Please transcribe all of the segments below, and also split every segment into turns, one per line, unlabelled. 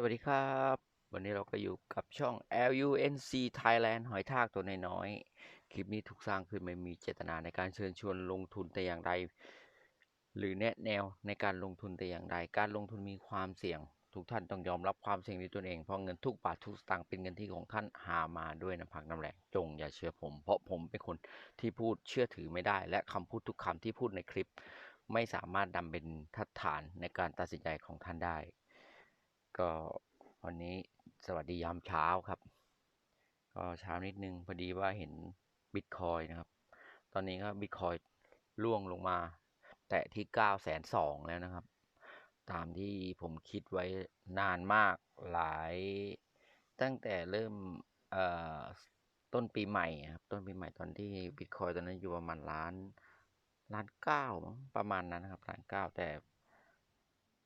สวัสดีครับ วันนี้เราก็อยู่กับช่อง LUNC Thailand หอยทากตัวน้อยๆ คลิปนี้ถูกสร้างขึ้นไม่มีเจตนาในการเชิญชวนลงทุนแต่อย่างใด หรือแนะแนวในการลงทุนแต่อย่างใด การลงทุนมีความเสี่ยง ทุกท่านต้องยอมรับความเสี่ยงในตนเอง เพราะเงินทุกบาททุกสตางค์เป็นเงินที่ของท่านหามาด้วยน้ำพักน้ำแรง จงอย่าเชื่อผม เพราะผมเป็นคนที่พูดเชื่อถือไม่ได้ และคำพูดทุกคำที่พูดในคลิป ไม่สามารถนำเป็นทัดฐานในการตัดสินใจของท่านได้ ก็วันนี้สวัสดียามเช้าครับ ก็เช้านิดนึงพอดีว่าเห็นบิตคอยนะครับ ตอนนี้ก็บิตคอยล่วงลงมา แตะที่9ก้าแสนสองแล้วนะครับ ตามที่ผมคิดไว้นานมากหลาย ตั้งแต่เริ่มต้นปีใหม่ครับ ต้นปีใหม่ตอนที่บิตคอยตอนนั้นอยู่ประมาณล้านล้านเก้าประมาณนั้นนะครับล้านเก้าแต่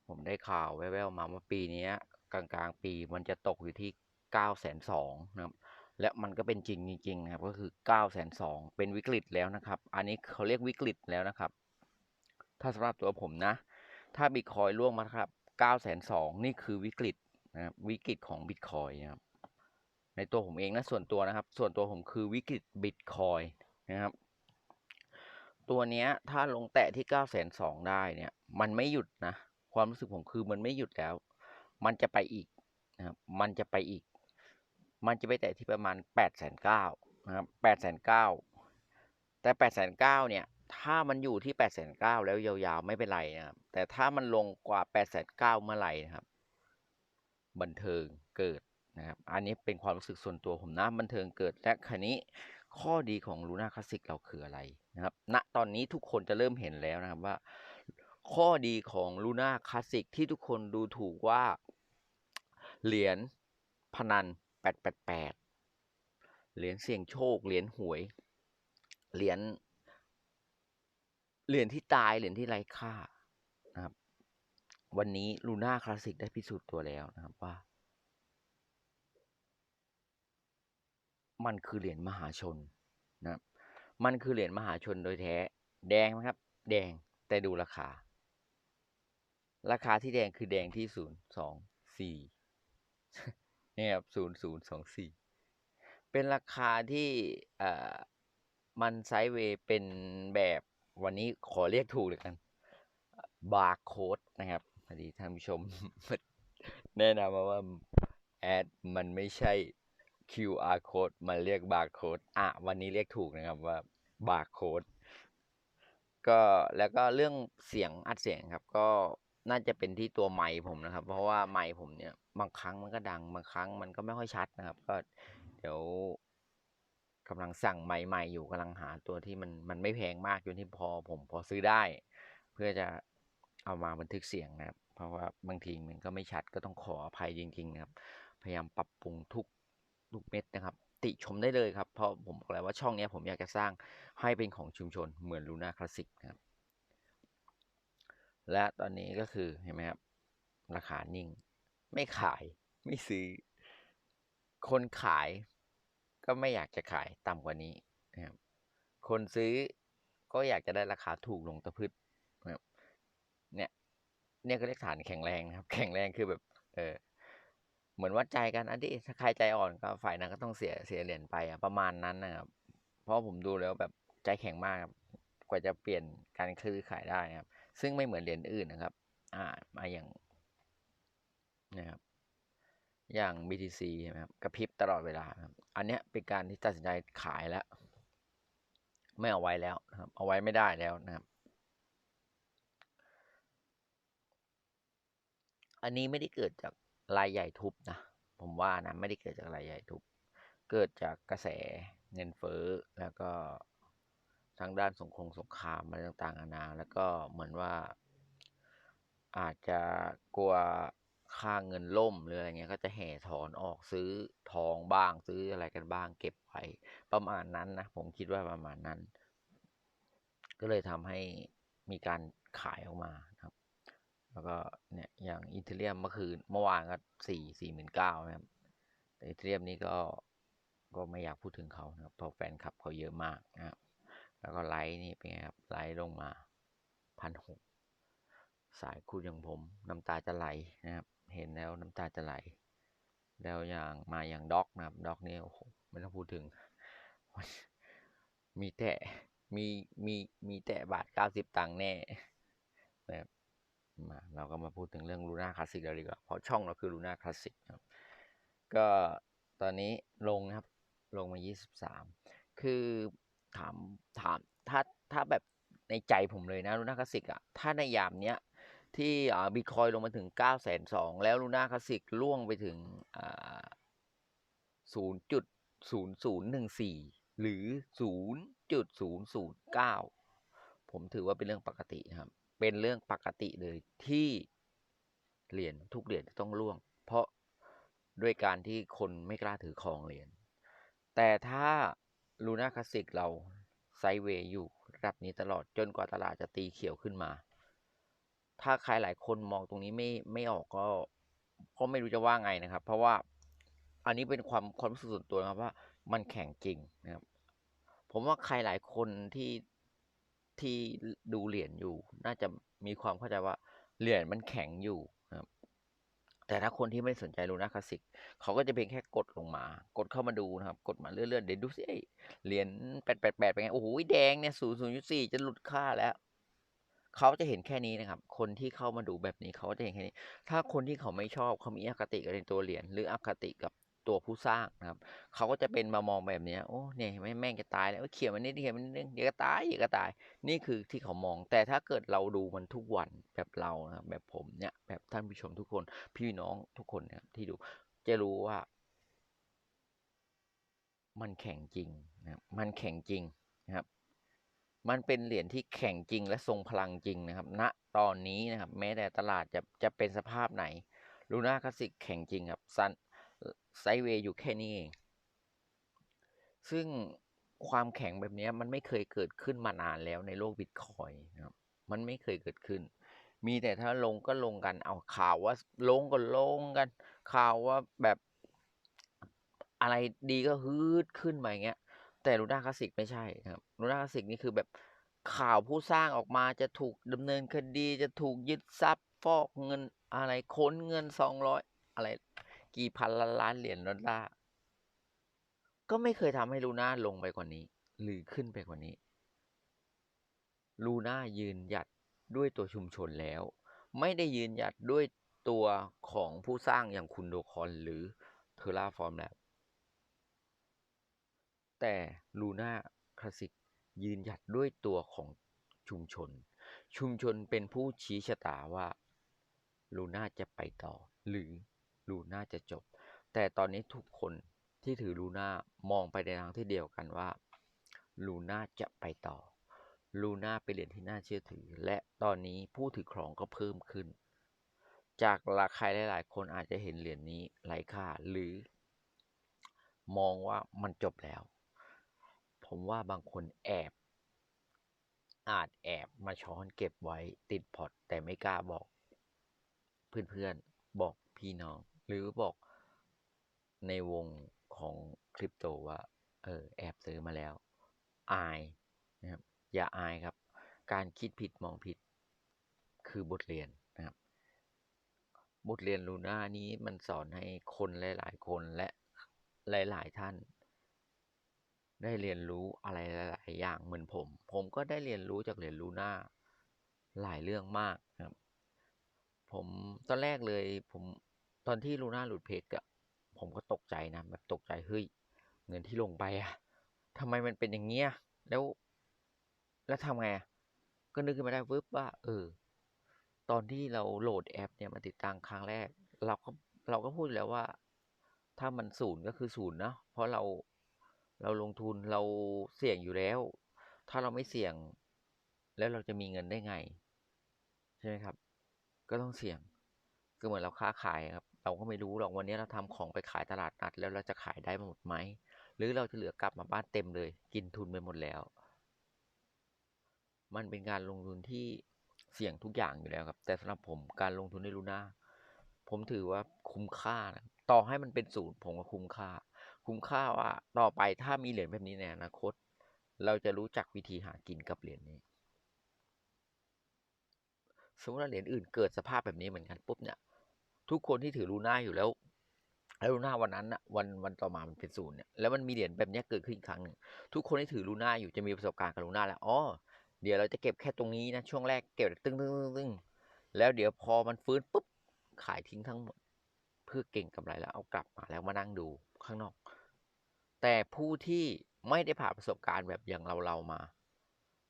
ผมได้ข่าวแว่วๆมาว่าปีนี้กลางๆ ปีมันจะตกอยู่ที่9ก้าแสนสองนะครับ และมันก็เป็นจริงจริงๆนะครับ ก็คือ9ก้าแสนสองเป็นวิกฤตแล้วนะครับ อันนี้เขาเรียกวิกฤตแล้วนะครับ ถ้าสำหรับตัวผมนะ ถ้าบิตคอยล่วงมาครับ9ก้าแสนสองนี่คือวิกฤตนะครับวิกฤตของบิตคอยนะครับ ในตัวผมเองนะส่วนตัวนะครับ ส่วนตัวผมคือวิกฤตบิตคอยนะครับ ตัวเนี้ยถ้าลงแตะที่9ก้าแสนสองได้เนี่ย มันไม่หยุดนะ ความรู้สึกผมคือมันไม่หยุดแล้ว มันจะไปอีกนะครับ มันจะไปอีก มันจะไปแตะที่ประมาณ8ปดแสนเก้านะครับแปดแสนเก้าแต่8ปดแสนเก้าเนี่ย ถ้ามันอยู่ที่8ปดแสนเก้าแล้วยาวๆไม่เป็นไรนะครับ แต่ถ้ามันลงกว่า8ปดแสนเก้าเมื่อไหร่นะครับ บันเทิงเกิดนะครับ อันนี้เป็นความรู้สึกส่วนตัวผมนะบันเทิงเกิด และคันนี้ข้อดีของลูน่าคลาสสิกเราคืออะไรนะครับ ณ ตอนนี้ทุกคนจะเริ่มเห็นแล้วนะครับว่า ข้อดีของลูน่าคลาสสิกที่ทุกคนดูถูกว่า เหรียญพนัน 888 เหรียญเสี่ยงโชค เหรียญหวย เหรียญ เหรียญที่ตาย เหรียญที่ไร้ค่านะครับ วันนี้ลูน่าคลาสสิกได้พิสูจน์ตัวแล้วนะครับว่า มันคือเหรียญมหาชนนะครับมันคือเหรียญมหาชนโดยแท้ แดงไหมครับ แดงแต่ดูราคา ราคาที่แดงคือแดงที่ศูนย์สองสี่นี่ครับศูนย์ศูนย์สองสี่เป็นราคาที่เอ่อมันไซด์เวย์เป็นแบบวันนี้ขอเรียกถูกเลยกัน บาร์โค้ดนะครับพอดีท่านผู้ชม แนะนำมาว่าแอดมันไม่ใช่ QR code มันเรียกบาร์โค้ดอะ วันนี้เรียกถูกนะครับว่าบาร์โค้ดก็แล้วก็เรื่องเสียงอัดเสียงครับ ก็ น่าจะเป็นที่ตัวไมค์ผมนะครับ เพราะว่าไมค์ผมเนี่ย บางครั้งมันก็ดัง บางครั้งมันก็ไม่ค่อยชัดนะครับ ก็เดี๋ยวกำลังสั่งไมค์ใหม่อยู่กำลังหาตัวที่มันมันไม่แพงมากจนที่พอผมพอซื้อได้ เพื่อจะเอามาบันทึกเสียงนะครับ เพราะว่าบางทีมันก็ไม่ชัดก็ต้องขออภัยจริงๆนะครับ พยายามปรับปรุงทุกทุกเม็ดนะครับ ติชมได้เลยครับเพราะผมบอกแล้วว่าช่องนี้ผมอยากจะสร้างให้เป็นของชุมชนเหมือนลูน่าคลาสสิกนะครับ และตอนนี้ก็คือเห็นไหมครับ ราคานิ่ง ไม่ขายไม่ซื้อ คนขายก็ไม่อยากจะขายต่ำกว่านี้นะครับ คนซื้อก็อยากจะได้ราคาถูกลงตะพืชนะครับ เนี่ย เนี่ยก็เรียกฐานแข็งแรงนะครับ แข็งแรงคือแบบ เออ เหมือนวัดใจกันอันที่ถ้าใครใจอ่อนก็ฝ่ายนั้นก็ต้องเสียเสียเหรียญไปอะประมาณนั้นนะครับ เพราะผมดูแล้วแบบใจแข็งมากครับ กว่าจะเปลี่ยนการซื้อขายได้นะครับ ซึ่งไม่เหมือนเหรียญอื่นนะครับ อ่ามาอย่างนะครับ อย่าง BTC ใช่ไหมครับกระพริบตลอดเวลาครับ อันเนี้ยเป็นการที่ตัดสินใจขายแล้ว ไม่เอาไว้แล้วนะครับ เอาไว้ไม่ได้แล้วนะครับ อันนี้ไม่ได้เกิดจากรายใหญ่ทุบนะ ผมว่านะ ไม่ได้เกิดจากรายใหญ่ทุบ เกิดจากกระแสเงินเฟ้อแล้วก็างด้านสงครามสงครามอะไรต่างๆนานา แล้วก็เหมือนว่า อาจจะกลัวค่าเงินล่มหรืออะไรเงี้ยก็จะแห่ถอนออกซื้อทองบ้างซื้ออะไรกันบ้าง เก็บไว้ประมาณนั้นนะผมคิดว่าประมาณนั้น ก็เลยทำให้มีการขายออกมานะครับ แล้วก็เนี่ยอย่างอีเทเรียมเมื่อคืนเมื่อวานก็สี่สี่หมื่นเก้านะครับแต่อีเทเรียมนี่ก็ก็ไม่อยากพูดถึงเขานะครับเพราะแฟนคลับเขาเยอะมากนะครับ แล้วก็ไลท์นี่เป็นไงครับไลท์ลงมาพันหกสายคูดอย่างผมน้ำตาจะไหลนะครับ เห็นแล้วน้ำตาจะไหล แล้วอย่างมาอย่างด็อกนะครับด็อกนี่โอ้โหไม่ต้องพูดถึง มีแต่มีมีมีแต่บาทเก้าสิบตังค์แน่นะครับมาเราก็มาพูดถึงเรื่องลูน่าคลาสสิกเราดีกว่าเพราะช่องเราคือลูน่าคลาสสิกครับ ก็ตอนนี้ลงนะครับลงมา 23 คือ ถามถามถ้าถ้าแบบในใจผมเลยนะลูน่าคลาสสิกอะถ้าในยามเนี้ยที่บิตคอยลงมาถึง 9 2 0 0 0แล้วลูน่าคลาสสิกล่วงไปถึง 0.0014 หรือ 0.009 ผมถือว่าเป็นเรื่องปกติครับ เป็นเรื่องปกติเลยที่เหรียญทุกเหรียญจะต้องล่วง เพราะด้วยการที่คนไม่กล้าถือครองเหรียญแต่ถ้า ลูน่าคลาสสิกเราไซเวย์อยู่ระดับนี้ตลอดจนกว่าตลาดจะตีเขียวขึ้นมา ถ้าใครหลายคนมองตรงนี้ไม่ไม่ออกก็ก็ไม่รู้จะว่าไงนะครับ เพราะว่าอันนี้เป็นความความรู้สึกส่วนตัวนะครับว่ามันแข็งจริงนะครับ ผมว่าใครหลายคนที่ที่ดูเหรียญอยู่ น่าจะมีความเข้าใจว่าเหรียญมันแข็งอยู่ แต่ถ้าคนที่ไม่สนใจลูน่าคลาสสิกเขาก็จะเพียงแค่กดลงมา กดเข้ามาดูนะครับ กดมาเรื่อยๆเดี๋ยวดูสิเอ้ยเหรียญแปดแปดแปดเป็นไง โอ้โหแดงเนี่ยศูนย์ศูนย์ยุสี่จะหลุดค่าแล้วเขาจะเห็นแค่นี้นะครับ คนที่เข้ามาดูแบบนี้เขาจะเห็นแค่นี้ ถ้าคนที่เขาไม่ชอบเขามีอคติกับในตัวเหรียญหรืออคติกับ ตัวผู้สร้างนะครับเขาก็จะเป็นมามองแบบนี้โอ้เนี่ยแม่งจะตายแล้วเขียนมันนิดเขียนมันนิดนึงเดี๋ยวก็ตายเดี๋ยวก็ตาย นี่คือที่เขามอง แต่ถ้าเกิดเราดูมันทุกวันแบบเรานะแบบผมเนี่ยแบบท่านผู้ชมทุกคน พี่น้องทุกคนเนี่ยที่ดูจะรู้ว่า มันแข็งจริงนะมันแข็งจริงนะครับ มันเป็นเหรียญที่แข็งจริงและทรงพลังจริงนะครับณตอนนี้นะครับ แม้แต่ตลาดจะจะเป็นสภาพไหนลูน่าคลาสสิกแข็งจริงครับซัน ไซเวย์อยู่แค่นี้เอง ซึ่งความแข็งแบบนี้มันไม่เคยเกิดขึ้นมานานแล้วในโลกบิตคอยนะครับมันไม่เคยเกิดขึ้น มีแต่ถ้าลงก็ลงกันเอาข่าวว่าลงก็ลงกัน ข่าวว่าแบบอะไรดีก็ฮืดขึ้นมาอย่างเงี้ย แต่ลูน่าคลาสสิกไม่ใช่ครับลูน่าคลาสสิกนี่คือแบบข่าวผู้สร้างออกมาจะถูกดำเนินคดีจะถูกยึดทรัพย์ฟอกเงินอะไรค้นเงินสองร้อยอะไร กี่พันล้านล้านเหรียญดอลลาร์ก็ไม่เคยทำให้ลูน่าลงไปกว่านี้ หรือขึ้นไปกว่านี้ ลูน่ายืนหยัดด้วยตัวชุมชนแล้ว ไม่ได้ยืนหยัดด้วยตัวของผู้สร้างอย่างคุณโดคอนหรือเทอร่าฟอร์มแล้วแต่ลูน่าคลาสสิกยืนหยัดด้วยตัวของชุมชน ชุมชนเป็นผู้ชี้ชะตาว่าลูน่าจะไปต่อหรือ ลูน่าจะจบ แต่ตอนนี้ทุกคนที่ถือลูน่ามองไปในทางที่เดียวกันว่าลูน่าจะไปต่อลูน่าเป็นเหรียญที่น่าเชื่อถือ และตอนนี้ผู้ถือครองก็เพิ่มขึ้น จากราคาหลายๆ คนอาจจะเห็นเหรียญนี้ไร้ค่าหรือ มองว่ามันจบแล้ว ผมว่าบางคนแอบ อาจแอบมาช้อนเก็บไว้ติดพอร์ตแต่ไม่กล้าบอก เพื่อนๆบอกพี่น้อง หรือบอกในวงของคริปโตว่า เออ แอบซื้อมาแล้ว อายนะครับ อย่าอายครับ การคิดผิดมองผิดคือบทเรียนนะครับ บทเรียนลูน่านี้มันสอนให้คนหลาย ๆ คนและหลาย ๆ ท่าน ได้เรียนรู้อะไรหลาย ๆ อย่างเหมือนผม ผมก็ได้เรียนรู้จากเหรียญลูน่าหลายเรื่องมากครับ ผมตอนแรกเลยผม ตอนที่ลูน่าหลุดเพกอะผมก็ตกใจนะแบบตกใจเฮ้ยเงินที่ลงไปอะทำไมมันเป็นอย่างเงี้ยแล้ว แล้วทำไงอะก็นึกขึ้นมาได้วึบว่า เออ ตอนที่เราโหลดแอป เนี่ยมาติดตั้งครั้งแรก เราก็เราก็พูดแล้วว่า ถ้ามันศูนย์ก็คือศูนย์เนาะเพราะเราเราลงทุนเราเสี่ยงอยู่แล้ว ถ้าเราไม่เสี่ยง แล้วเราจะมีเงินได้ไง ใช่ไหมครับ ก็ต้องเสี่ยงก็เหมือนเราค้าขายครับ เราก็ไม่รู้หรอกวันนี้เราทำของไปขายตลาดนัดแล้วเราจะขายได้หมดไหม หรือเราจะเหลือกลับมาบ้านเต็มเลย กินทุนไปหมดแล้ว มันเป็นการลงทุนที่เสี่ยงทุกอย่างอยู่แล้วครับ แต่สำหรับผมการลงทุนในลูน่าผมถือว่าคุ้มค่านะต่อให้มันเป็นศูนย์ผมก็คุ้มค่า คุ้มค่าว่าต่อไปถ้ามีเหรียญแบบนี้ในอนาคต เราจะรู้จักวิธีหากินกับเหรียญนี้สมมติว่าเหรียญอื่นเกิดสภาพแบบนี้เหมือนกันปุ๊บเนี่ย ทุกคนที่ถือลูน่าอยู่แล้วแล้วลูน่าวันนั้นอะวันวันต่อมามันเป็นศูนย์เนี่ยแล้วมันมีเหรียญแบบนี้เกิดขึ้นอีกครั้งหนึ่งทุกคนที่ถือลูน่าอยู่จะมีประสบการณ์กับลูน่าแล้วอ๋อเดี๋ยวเราจะเก็บแค่ตรงนี้นะช่วงแรกเก็บตึ้งตึ้งตึ้งตึ้งแล้วเดี๋ยวพอมันฟื้นปุ๊บขายทิ้งทั้งหมด เพื่อเก่งกำไรแล้วเอากลับมาแล้วมานั่งดูข้างนอก แต่ผู้ที่ไม่ได้ผ่านประสบการณ์แบบอย่างเราเรามา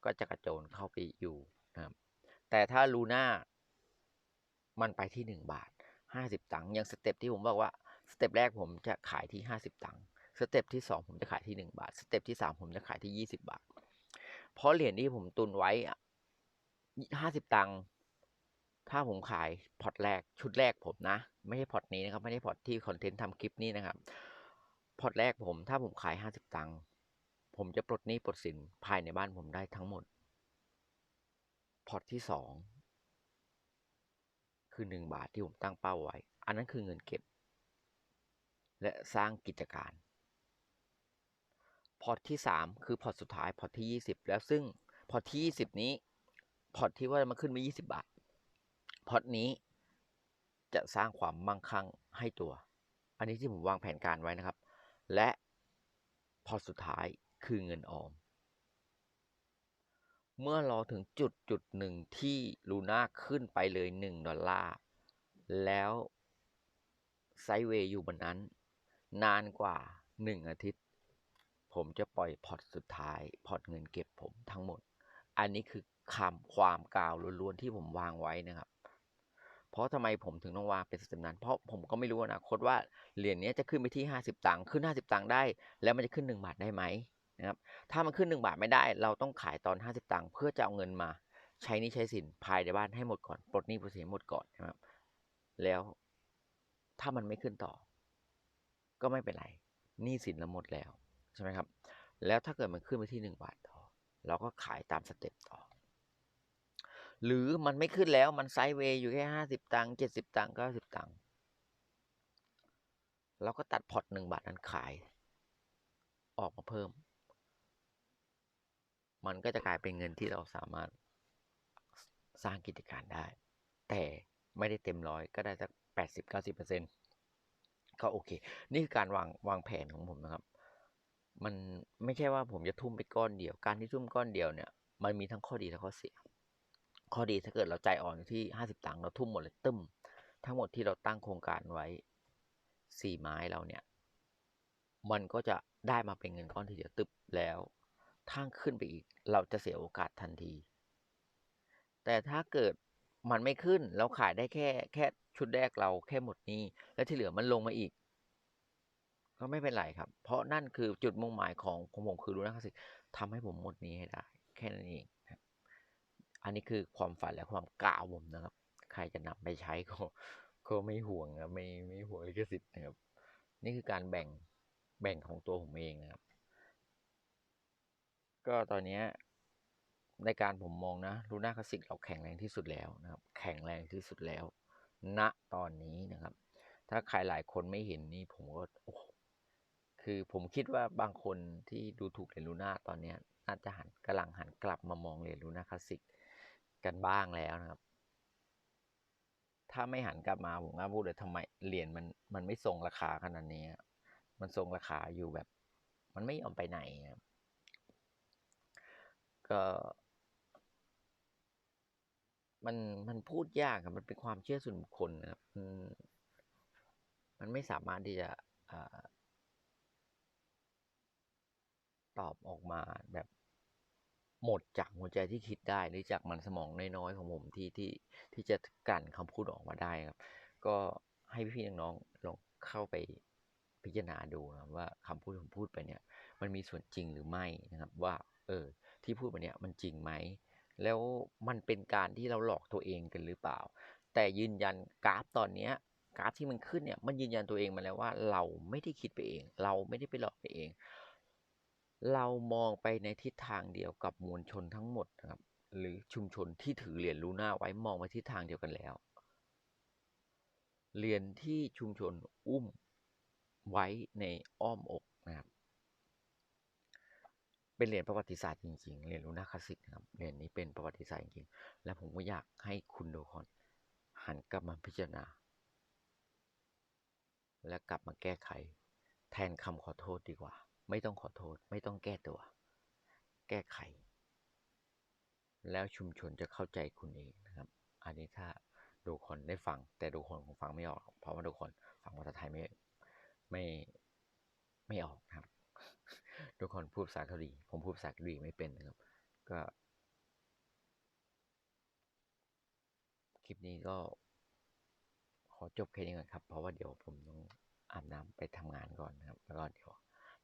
ก็จะกระโจนเข้าไปอยู่นะครับแต่ถ้าลูน่ามันไปที่หนึ่งบาท ห้าสิบตังค์อย่างสเต็ปที่ผมบอกว่าสเต็ปแรกผมจะขายที่ห้าสิบตังค์สเต็ปที่สองผมจะขายที่หนึ่งบาท สเต็ปที่สามผมจะขายที่ยี่สิบาท เพราะเหรียญที่ผมตุนไว้ห้าสิบตังค์ถ้าผมขายพอร์ตแรกชุดแรกผมนะ ไม่ใช่พอร์ตนี้นะครับ ไม่ใช่พอร์ตที่คอนเทนต์ทำคลิปนี้นะครับพอร์ตแรกผมถ้าผมขายห้าสิบตังค์ผมจะปลดหนี้ปลดสินภายในบ้านผมได้ทั้งหมดพอร์ตที่สอง คือหนึ่งบาทที่ผมตั้งเป้าไว้ อันนั้นคือเงินเก็บ และสร้างกิจการ พอร์ตที่สามคือพอร์ตสุดท้ายพอร์ตที่ยี่สิบแล้วซึ่งพอร์ตที่ยี่สิบนี้พอร์ตที่ว่ามันขึ้นมายี่สิบาท พอร์ตนี้จะสร้างความมั่งคั่งให้ตัว อันนี้ที่ผมวางแผนการไว้นะครับ และพอร์ตสุดท้ายคือเงินออม เมื่อรอถึงจุดจุดหนึ่งที่ลูน่าขึ้นไปเลยหนึ่งดอลลาร์ แล้วไซเวย์อยู่บนนั้น นานกว่าหนึ่งอาทิตย์ ผมจะปล่อยพอร์ตสุดท้าย พอร์ตเงินเก็บผมทั้งหมด อันนี้คือคำความกล่าวล้วนๆที่ผมวางไว้นะครับ เพราะทำไมผมถึงต้องวางเป็นสเต็ปนั้น เพราะผมก็ไม่รู้อนะคตว่าเหรียญนี้จะขึ้นไปที่ 50 ตังค์ขึ้น 50 ตังค์ได้ แล้วมันจะขึ้น 1 บาทได้ไหม นะครับถ้ามันขึ้น 1 บาทไม่ได้ เราต้องขายตอน 50 ตังค์เพื่อจะเอาเงินมา ใช้นี้ใช้สินภายในบ้านให้หมดก่อนปลดหนี้ปลดสินหมดก่อนนะครับ แล้วถ้ามันไม่ขึ้นต่อ ก็ไม่เป็นไรหนี้สินเราหมดแล้วใช่ไหมครับ แล้วถ้าเกิดมันขึ้นไปที่ 1 บาทต่อ เราก็ขายตามสเต็ปต่อ หรือมันไม่ขึ้นแล้วมันไซด์เวย์อยู่แค่ห้าสิบตังค์เจ็ดสิบตังค์เก้าสิบตังค์เราก็ตัดพอร์ตหนึ่งบาทนั้นขาย ออกมาเพิ่ม มันก็จะกลายเป็นเงินที่เราสามารถสร้างกิจการได้ แต่ไม่ได้เต็มร้อยก็ได้สักแปดสิบเก้าสิบเปอร์เซ็นต์ก็โอเค นี่คือการวางวางแผนของผมนะครับ มันไม่ใช่ว่าผมจะทุ่มไปก้อนเดียว การที่ทุ่มก้อนเดียวเนี่ย มันมีทั้งข้อดีและข้อเสีย ข้อดีถ้าเกิดเราใจอ่อนอยู่ที่ห้าสิบตังค์เราทุ่มหมดเลยตึ้ม ทั้งหมดที่เราตั้งโครงการไว้สี่ไม้เราเนี่ย มันก็จะได้มาเป็นเงินก้อนทีเดียวตึบแล้ว ถ้าขึ้นไปอีก เราจะเสียโอกาสทันที แต่ถ้าเกิดมันไม่ขึ้นเราขายได้แค่แค่ชุดแรกเราแค่หมดนี้ แล้วที่เหลือมันลงมาอีก ก็ไม่เป็นไรครับ เพราะนั่นคือจุดมุ่งหมายของของผมคือรู้นะคสิทำให้ผมหมดนี้ให้ได้ แค่นั้นเองครับ อันนี้คือความฝันและความกล่าผมนะครับ ใครจะนำไปใช้ก็ก็ไม่ห่วงนะไม่ไม่ห่วงลิขสิทธิ์นะครับ นี่คือการแบ่งแบ่งของตัวผมเองนะครับ ก็ตอนนี้ในการผมมองนะลูน่าคลาสสิกเราแข็งแรงที่สุดแล้วนะครับ แข็งแรงที่สุดแล้ว ณตอนนี้นะครับ ถ้าใครหลายคนไม่เห็นนี่ผมก็โอ้คือผมคิดว่าบางคนที่ดูถูกเหรียญลูน่าตอนนี้น่าจะหันกำลังหันกลับมามองเหรียญลูน่าคลาสสิกกันบ้างแล้วนะครับ ถ้าไม่หันกลับมาผมก็พูดเลยทำไมเหรียญมันมันไม่ทรงราคาขนาดนี้ มันทรงราคาอยู่แบบ มันไม่ยอมไปไหนครับ ก็ มันมันพูดยากครับมันเป็นความเชื่อส่วนบุคคลนะครับมันไม่สามารถที่จะตอบออกมาแบบหมดจากหัวใจที่คิดได้ หรือจากมันสมองน้อยๆของผมที่ที่ที่จะกั่นคำพูดออกมาได้ครับ ก็ให้พี่ๆน้องๆลองเข้าไปพิจารณาดูนะว่าคำพูดที่ผมพูดไปเนี่ย มันมีส่วนจริงหรือไม่นะครับ ว่า เออ ที่พูดไปเนี่ยมันจริงไหม แล้วมันเป็นการที่เราหลอกตัวเองกันหรือเปล่า แต่ยืนยันกราฟตอนเนี้ยกราฟที่มันขึ้นเนี่ยมันยืนยันตัวเองมาแล้วว่าเราไม่ได้คิดไปเอง เราไม่ได้ไปหลอกไปเอง เรามองไปในทิศทางเดียวกับมวลชนทั้งหมดนะครับหรือชุมชนที่ถือเหรียญลูน่าไว้มองไปทิศทางเดียวกันแล้วเหรียญที่ชุมชนอุ้มไว้ในอ้อมอกนะครับ เป็นเหรียญประวัติศาสตร์จริงๆ เหรียญลูน่าคลาสสิกนะครับ เหรียญนี้เป็นประวัติศาสตร์จริงๆ และผมก็อยากให้คุณดูคอนหันกลับมาพิจารณา และกลับมาแก้ไข แทนคำขอโทษดีกว่า ไม่ต้องขอโทษ ไม่ต้องแก้ตัว แก้ไข แล้วชุมชนจะเข้าใจคุณเองนะครับ อันนี้ถ้าดูคนได้ฟัง แต่ดูคนคงฟังไม่ออก เพราะว่าดูคนฟังภาษาไทยไม่ไม่ไม่ออกนะครับ ทุกคนพูดภาษาเกาหลีผมพูดภาษาเกาหลีไม่เป็นนะครับ ก็คลิปนี้ก็ขอจบแค่นี้ก่อนครับ เพราะว่าเดี๋ยวผมต้องอาบน้ำไปทำงานก่อนนะครับ แล้วก็เดี๋ยว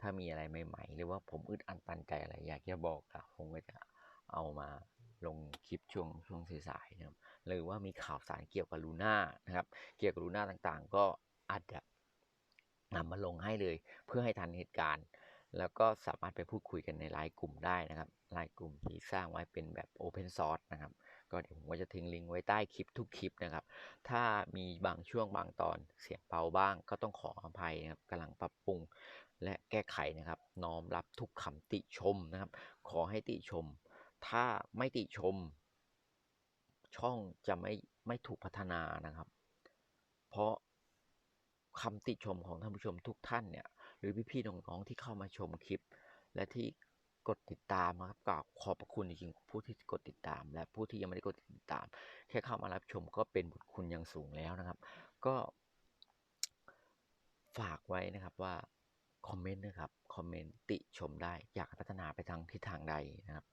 ถ้ามีอะไรใหม่ๆ หรือว่าผมอึดอัดตันใจอะไร อยากจะบอกอะผมก็จะเอามาลงคลิปช่วงช่วงสายๆนะครับ หรือว่ามีข่าวสารเกี่ยวกับลูน่านะครับ เกี่ยวกับลูน่าต่างๆ ก็อาจจะนำมาลงให้เลย เพื่อให้ทันเหตุการณ์ แล้วก็สามารถไปพูดคุยกันในไลน์กลุ่มได้นะครับไลน์กลุ่มที่สร้างไว้เป็นแบบ Open Source นะครับ ก็เดี๋ยวผมก็จะทิ้งลิงก์ไว้ใต้คลิปทุกคลิปนะครับ ถ้ามีบางช่วงบางตอนเสียงเบาบ้าง ก็ต้องขออภัยนะครับกำลังปรับปรุงและแก้ไขนะครับ น้อมรับทุกคำติชมนะครับ ขอให้ติชม ถ้าไม่ติชม ช่องจะไม่ไม่ถูกพัฒนานะครับ เพราะคำติชมของท่านผู้ชมทุกท่านเนี่ย หรือพี่ๆน้องๆที่เข้ามาชมคลิป และที่กดติดตามนะครับกราบขอบพระคุณจริงๆผู้ที่กดติดตาม และผู้ที่ยังไม่ได้กดติดตาม แค่เข้ามารับชมก็เป็นบุญคุณอย่างสูงแล้วนะครับ ก็ฝากไว้นะครับว่าคอมเมนต์นะครับคอมเมนต์ติชมได้อยากพัฒนาไปทางทิศทางใดนะครับ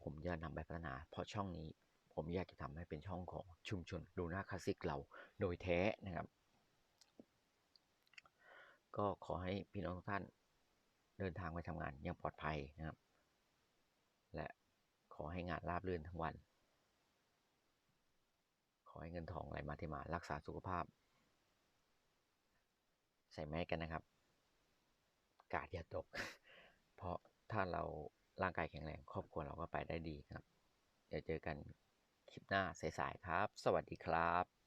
ผมจะนำไปพัฒนา เพราะช่องนี้ผมอยากจะทำให้เป็นช่องของชุมชนลูน่าคลาสสิกเราโดยแท้นะครับ ก็ขอให้พี่น้องทุกท่านเดินทางไปทำงานอย่างปลอดภัยนะครับ และขอให้งานราบรื่นทั้งวัน ขอให้เงินทองไหลมาเทมารักษาสุขภาพ ใส่แมสกันนะครับ กาดอย่าตก เพราะถ้าเราร่างกายแข็งแรง ครอบครัวเราก็ไปได้ดีครับ เดี๋ยวเจอกันคลิปหน้าสายๆครับ สวัสดีครับ